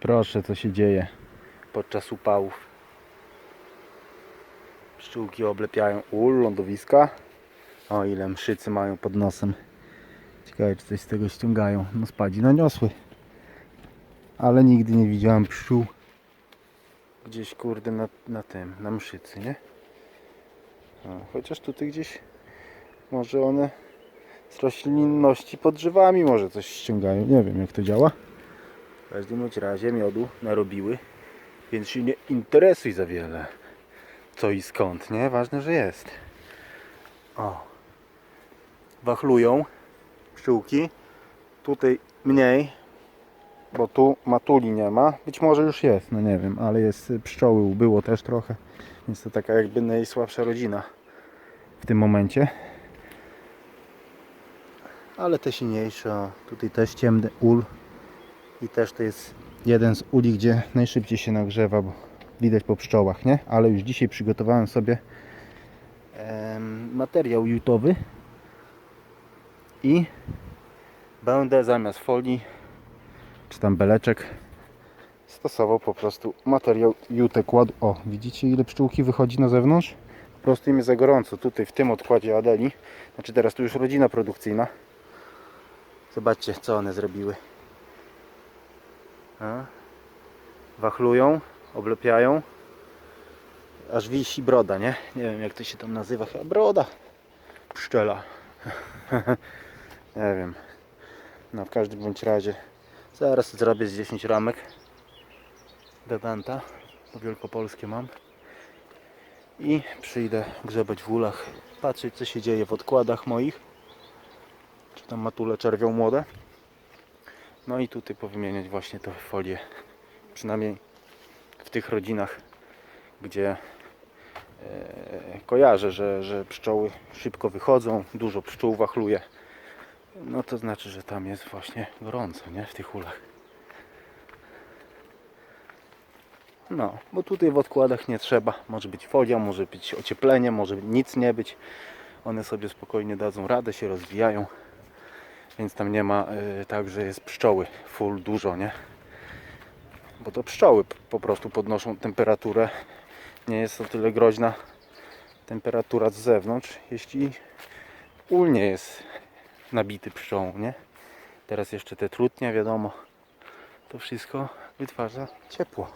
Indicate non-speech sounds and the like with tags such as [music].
Proszę, co się dzieje podczas upałów. Pszczółki oblepiają ul, lądowiska. O ile mszycy mają pod nosem. Ciekawe, czy coś z tego ściągają. No spadzi naniosły. Ale nigdy nie widziałem pszczół gdzieś kurde na, na tym, na mszycy, nie? Chociaż tutaj gdzieś może one z roślinności pod drzewami może coś ściągają. Nie wiem jak to działa. W każdym razie miodu narobiły, więc się nie interesuj za wiele. Co i skąd, nie? Ważne, że jest. O. Wachlują pszczółki. Tutaj mniej, bo tu matuli nie ma. Być może już jest, no nie wiem, ale jest pszczoły, było też trochę. Więc to taka jakby najsłabsza rodzina w tym momencie. Ale te silniejsze, tutaj też ciemny ul. I też to jest jeden z uli, gdzie najszybciej się nagrzewa, bo widać po pszczołach, nie? Ale już dzisiaj przygotowałem sobie materiał jutowy i będę zamiast folii czy tam beleczek stosował po prostu materiał jutek kładł. O, widzicie ile pszczółki wychodzi na zewnątrz? Po prostu im jest za gorąco. Tutaj w tym odkładzie Adeli, znaczy teraz tu już rodzina produkcyjna. Zobaczcie co one zrobiły. Wachlują, oblepiają. Aż wisi broda, nie? Nie wiem jak to się tam nazywa, chyba broda. Pszczela. [laughs] nie wiem. No w każdym bądź razie zaraz zrobię z 10 ramek Dedanta, bo wielkopolskie mam. I przyjdę grzebać w ulach, patrzeć co się dzieje w odkładach moich. Czy tam matule czerwią młode. No i tutaj powymieniać właśnie to folię. Przynajmniej w tych rodzinach, gdzie e, kojarzę, że, że pszczoły szybko wychodzą, dużo pszczół wachluje. No to znaczy, że tam jest właśnie gorąco, nie? W tych ulach. No, bo tutaj w odkładach nie trzeba. Może być folia, może być ocieplenie, może nic nie być. One sobie spokojnie dadzą radę, się rozwijają. Więc tam nie ma y, tak, że jest pszczoły full dużo, nie? Bo to pszczoły po prostu podnoszą temperaturę. Nie jest to tyle groźna temperatura z zewnątrz, jeśli ul nie jest nabity pszczołą, nie? Teraz jeszcze te trutnie, wiadomo, to wszystko wytwarza ciepło.